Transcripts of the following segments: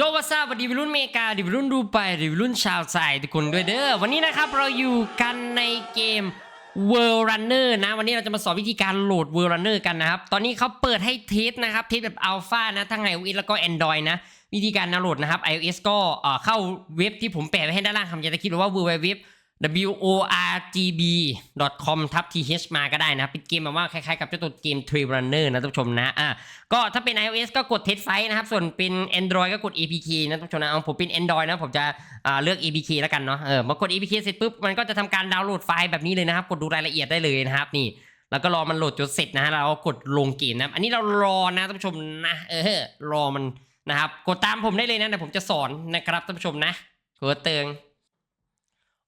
โยวัสดีวัยรุ่นเมกาดิวัยรุ่นดูไปดิวัยรุ่นชาวไทยทุกคนด้วยเด้อวันนี้นะครับเราอยู่กันในเกม World Runner นะวันนี้เราจะมาสอนวิธีการโหลด World Runner กันนะครับ ตอนนี้เขาเปิดให้เทสนะครับเทสแบบอัลฟานะทั้ง iOS แล้วก็ Android นะ วิธีการดาวน์โหลดนะครับ iOS ก็เอ่อเข้าเว็บที่ผมแปะไว้ให้ด้านล่างคำจะตะคิดหรือว่า www worgb.com ทับ th มาก็ได้นะเป็นเกมแบบว่าคล้ายๆกับเจ้าตัวเกม Trail Runner นะท่านผู้ชมนะอะก็ถ้าเป็น iOS ก็กด test site นะครับ ส่วนเป็น Android ก็กด APK นะท่านผู้ชมนะผมเป็น Android นะผมจะอ่าเลือก APK แล้วกันเนาะเออมากด APK เสร็จปุ๊บมันก็จะทำการดาวน์โหลดไฟล์แบบนี้เลยนะครับ กดดูรายละเอียดได้เลยนะครับนี่ แล้วก็รอมันโหลดจนเสร็จนะฮะเราก็กดลงเกมนะอันนี้เรารอนะท่านผู้ชมนะเออรอมันนะครับกดตามผมได้เลยนะเดี๋ยวผมจะสอนนะครับท่านผู้ชมนะกดเติง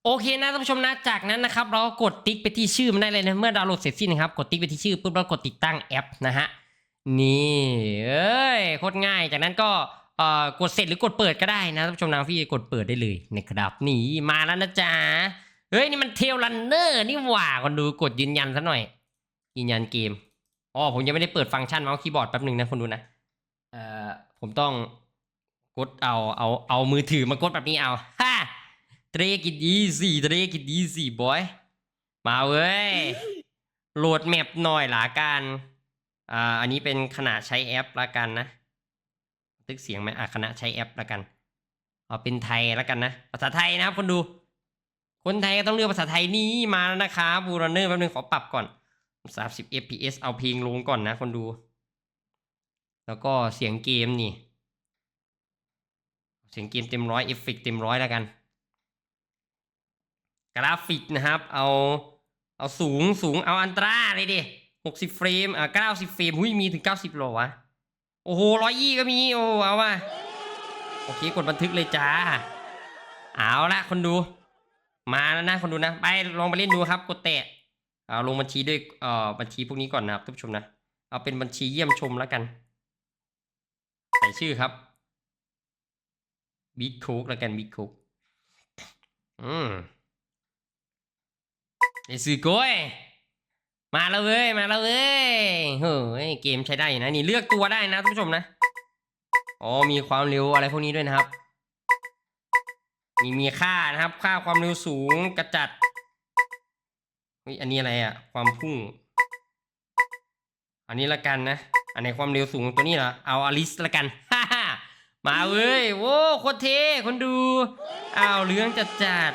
โอเคนะท่านผู้ชมนะจากนั้นนะครับเราก็กดติ๊กไปที่ชื่อมันได้เลยนะเมื่อดาวน์โหลดเสร็จสิ้นนะครับกดติ๊กไปที่ชื่อปุ๊บเรากดติดตั้งแอปนะฮะนี่เอ้ยโคตรง่ายจากนั้นก็เอ่อกดเสร็จหรือกดเปิดก็ได้นะท่านผู้ชมนะพี่กดเปิดได้เลยนะครับนี่มาแล้วนะจ๊ะเฮ้ยนี่มันเทลรันเนอร์นี่หว่าคนดูกดยืนยันซะหน่อยยืนยันเกมอ๋อผมยังไม่ได้เปิดฟังก์ชันเมาส์คีย์บอร์ดแป๊บหนึ่งนะคนดูนะเอ่อผมต้องกดเอาเอาเอามือถือมากดแบบนี้เอาฮ่า Take it easy Take it easy boy มาเว้ย โหลดแมปหน่อยละกัน อ่า อันนี้เป็นขณะใช้แอปละกันนะ ตึกเสียงไหมอะขณะใช้แอปละกัน เอาเป็นไทยละกันนะ ภาษาไทยนะครับคนดู คนไทยก็ต้องเลือกภาษาไทยนี่มาแล้วนะครับบูรเนอร์แป๊บนึงขอปรับก่อน 30 fps เอาเพลงลงก่อนนะคนดู แล้วก็เสียงเกมนี่ เสียงเกมเต็มร้อยเอฟเฟกเต็มร้อยแล้วกัน ราฟิกนะครับ เอาเอาสูงสูงเอาอันตราเลยดิหกสิบเฟรมอ่าเก้าสิบเฟรมหุ้ยมีถึงเก้าสิบโลวะ โอ้โหร้อยยี่ก็มี โอ้เอาว่ะโอเคกดบันทึกเลยจ้า เอาละคนดู มาแล้วนะคนดูนะ ไปลองไปเล่นดูครับ กดแตะเอาลงบัญชีด้วยเอ่อบัญชีพวกนี้ก่อนนะครับทุกผู้ชมนะ เอาเป็นบัญชีเยี่ยมชมแล้วกันใส่ชื่อครับบิ๊กคุกแล้วกันบิ๊กคุกอืม ไอ้สื่อโก้ยมาแล้วเว้ย มาแล้วเว้ย เฮ้ย เกมใช้ได้อยู่นะนี่เลือกตัวได้นะท่านผู้ชมนะ อ๋อ มีความเร็วอะไรพวกนี้ด้วยนะครับ มีมีค่านะครับ ค่าความเร็วสูงกระจัดเฮ้ยอันนี้อะไรอะความพุ่ง อันนี้ละกันนะ อันไหนความเร็วสูงตัวนี้เหรอ เอาอลิสละกัน ฮ่ามาเว้ย โว้โคตรเท่คนดู อ้าวเรื่องจัดจัด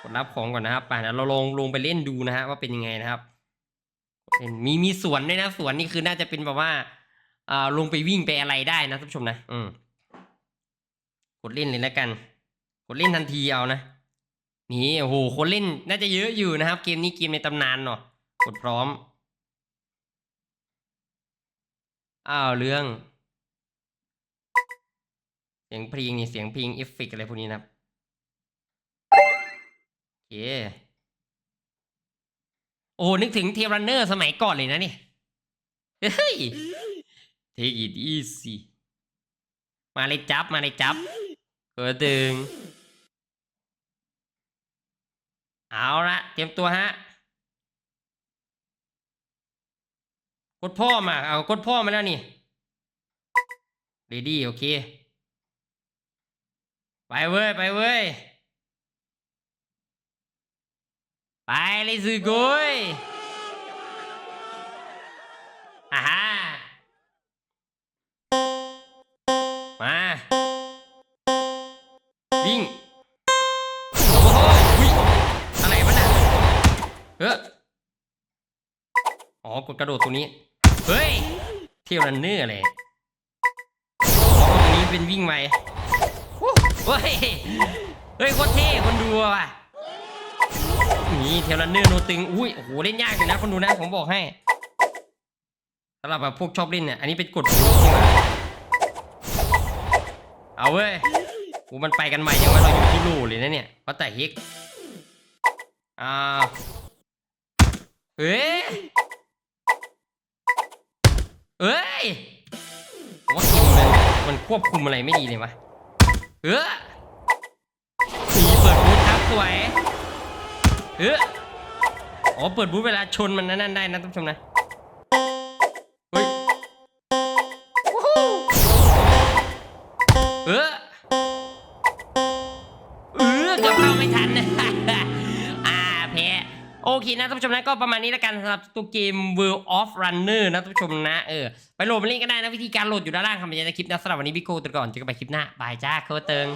กดรับของก่อนนะครับไปนะเราลงลงไปเล่นดูนะฮะว่าเป็นยังไงนะครับเมีมีสวนด้วยนะสวนนี่คือน่าจะเป็นแบบว่าอ่าลงไปวิ่งไปอะไรได้นะท่านผู้ชมนะ อืมกดเล่นเลยแล้วกัน กดเล่นทันทีเอานะนี่โอ้โหคนเล่นน่าจะเยอะอยู่นะครับ เกมนี้เกมในตำนานเนาะกดพร้อมอ้าวเรื่อง เสียงเพลงนี่เสียงเพลงเอฟเฟกอะไรพวกนี้นะครับ เค โอ้ นึกถึงเทรันเนอร์สมัยก่อนเลยนะนี่ เฮ้ย take it easy มาเลยจับ มาเลยจับเออตึง เอาละเตรียมตัวฮะ กดพ่อมา เอากดพ่อมาแล้วนี่เรดี้โอเค ไปเว้ย ไปเว้ย ไปเลยสือกุยอ่าฮะมา วิ่ง โอ้โหอุ๊ยอะไรวะน่ะเอออ๋อ กดกระโดดตรงนี้ เฮ้ย เที่ยวรันเนอร์อะไรอ๋อตรงนี้เป็นวิ่งไวโอ้เฮ้ย เฮ้ยโคตรเท่คนดูว่ะ นี่เทเลนเนอร์โนตึงอุ้ยโอ้โหเล่นยากอยู่นะคนดูนะผมบอกให้สำหรับแบบพวกชอบเล่นเนี่ยอันนี้เป็นกดฟูใช่ไหมเอาเว้ยโอ้มันไปกันใหม่ยังว่าเราอยู่ที่รูเลยนะเนี่ยเพราะแต่เฮกอ่าเฮ้ยเอ้ยว่าเกมมันมันควบคุมอะไรไม่ดีเลยวะเออสีเปิดบูทครับสวย เอออ๋อ เปิดบูธเวลาชนมันนั่นได้นะท่านผู้ชมนะ เฮ้ยวู้ฮู้ออเออเกือบเข้าไม่ทันอ่าแพ้โอเคนะท่านผู้ชมนะก็ประมาณนี้แล้วกันสำหรับตัวเกม World of Runner นะท่านผู้ชมนะเออไปโหลดมาเล่นก็ได้นะวิธีการโหลดอยู่ด้านล่างคำบรรยายในคลิปนะสำหรับวันนี้พี่โกตัวก่อนเจอกันใหม่คลิปหน้าบายจ้าโคเติง